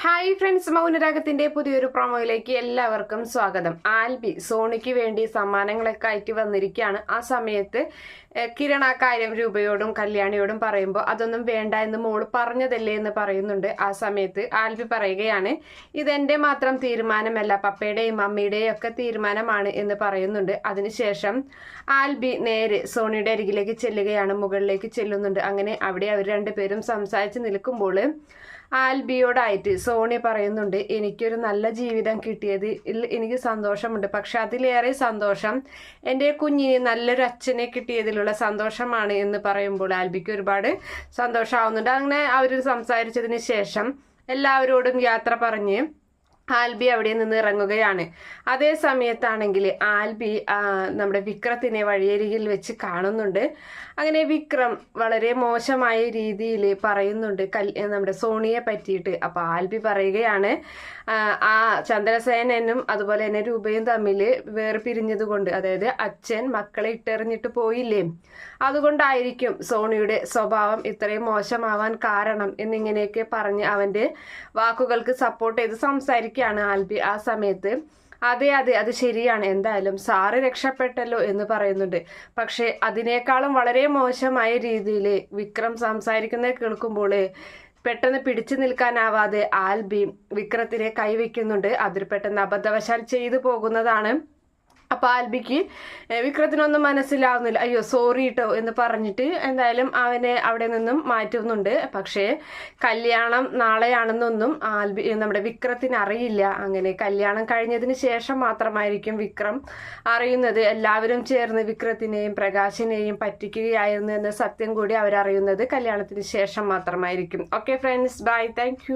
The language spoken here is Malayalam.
ഹായ് ഫ്രണ്ട്സ് മൗനരാഗത്തിന്റെ പുതിയൊരു പ്രൊമോയിലേക്ക് എല്ലാവർക്കും സ്വാഗതം. ആൽബി സോണിക്ക് വേണ്ടി സമ്മാനങ്ങളൊക്കെ ആയിട്ട് വന്നിരിക്കുകയാണ്. ആ സമയത്ത് കിരണ കാര്യം രൂപയോടും കല്യാണിയോടും പറയുമ്പോൾ അതൊന്നും വേണ്ട എന്ന് മോൾ പറഞ്ഞതല്ലേ എന്ന് പറയുന്നുണ്ട്. ആ സമയത്ത് ആൽബി പറയുകയാണ് ഇതെന്റെ മാത്രം തീരുമാനമല്ല പപ്പയുടെയും അമ്മയുടെയും ഒക്കെ തീരുമാനമാണ് എന്ന് പറയുന്നുണ്ട്. അതിനുശേഷം ആൽബി നേരെ സോണിയുടെ അരികിലേക്ക് ചെല്ലുകയാണ് മുകളിലേക്ക് ചെല്ലുന്നുണ്ട്. അങ്ങനെ അവിടെ അവർ രണ്ടുപേരും സംസാരിച്ച് നിൽക്കുമ്പോൾ ആൽബിയോടായിട്ട് സോണി പറയുന്നുണ്ട് എനിക്കൊരു നല്ല ജീവിതം കിട്ടിയത് എനിക്ക് സന്തോഷമുണ്ട്. പക്ഷെ അതിലേറെ സന്തോഷം എന്റെ കുഞ്ഞിന് നല്ലൊരു അച്ഛനെ കിട്ടിയതിലുള്ള സന്തോഷമാണ് എന്ന് പറയുമ്പോൾ ആൽബിക്ക് ഒരുപാട് സന്തോഷമാവുന്നുണ്ട്. അങ്ങനെ അവർ സംസാരിച്ചതിന് ശേഷം എല്ലാവരോടും യാത്ര പറഞ്ഞ് ആൽബി അവിടെ നിന്ന് ഇറങ്ങുകയാണ്. അതേ സമയത്താണെങ്കിൽ ആൽബി നമ്മുടെ വിക്രത്തിനെ വഴിയരികിൽ വെച്ച് കാണുന്നുണ്ട്. അങ്ങനെ വിക്രം വളരെ മോശമായ രീതിയിൽ പറയുന്നുണ്ട് കൽ നമ്മുടെ സോണിയെ പറ്റിയിട്ട്. അപ്പോൾ ആൽബി പറയുകയാണ് ആ, ചന്ദ്രസേനനും അതുപോലെ തന്നെ രൂപയും തമ്മിൽ വേർപിരിഞ്ഞത് കൊണ്ട് അതായത് അച്ഛൻ മക്കളെ ഇട്ടെറിഞ്ഞിട്ട് പോയില്ലേ? അതുകൊണ്ടായിരിക്കും സോണിയുടെ സ്വഭാവം ഇത്രയും മോശമാവാൻ കാരണം എന്നിങ്ങനെയൊക്കെ പറഞ്ഞ് അവന്റെ വാക്കുകൾക്ക് സപ്പോർട്ട് ചെയ്ത് സംസാരിക്കുകയാണ് ആൽബി ആ സമയത്ത്. അതെ അതെ അത് ശരിയാണ്. എന്തായാലും സാറ് രക്ഷപ്പെട്ടല്ലോ എന്ന് പറയുന്നുണ്ട്. പക്ഷെ അതിനേക്കാളും വളരെ മോശമായ രീതിയിൽ വിക്രം സംസാരിക്കുന്നത് കേൾക്കുമ്പോൾ പെട്ടെന്ന് പിടിച്ചു നിൽക്കാനാവാതെ ആൽബി വിക്രത്തിനെ കൈവയ്ക്കുന്നുണ്ട്. അതിൽ പെട്ടെന്ന് അബദ്ധവശാൽ ചെയ്തു പോകുന്നതാണ്. അപ്പൊ ആൽബിക്ക് വിക്രത്തിനൊന്നും മനസ്സിലാവുന്നില്ല. അയ്യോ സോറി കേട്ടോ എന്ന് പറഞ്ഞിട്ട് എന്തായാലും അവനെ അവിടെ നിന്നും മാറ്റുന്നുണ്ട്. പക്ഷേ കല്യാണം നാളെയാണെന്നൊന്നും ആൽബി നമ്മുടെ വിക്രത്തിന് അറിയില്ല. അങ്ങനെ കല്യാണം കഴിഞ്ഞതിന് ശേഷം മാത്രമായിരിക്കും വിക്രം അറിയുന്നത്. എല്ലാവരും ചേർന്ന് വിക്രത്തിനെയും പ്രകാശിനെയും പറ്റിക്കുകയായിരുന്നു എന്ന സത്യം കൂടി അവരറിയുന്നത് കല്യാണത്തിന് ശേഷം മാത്രമായിരിക്കും. Okay friends bye thank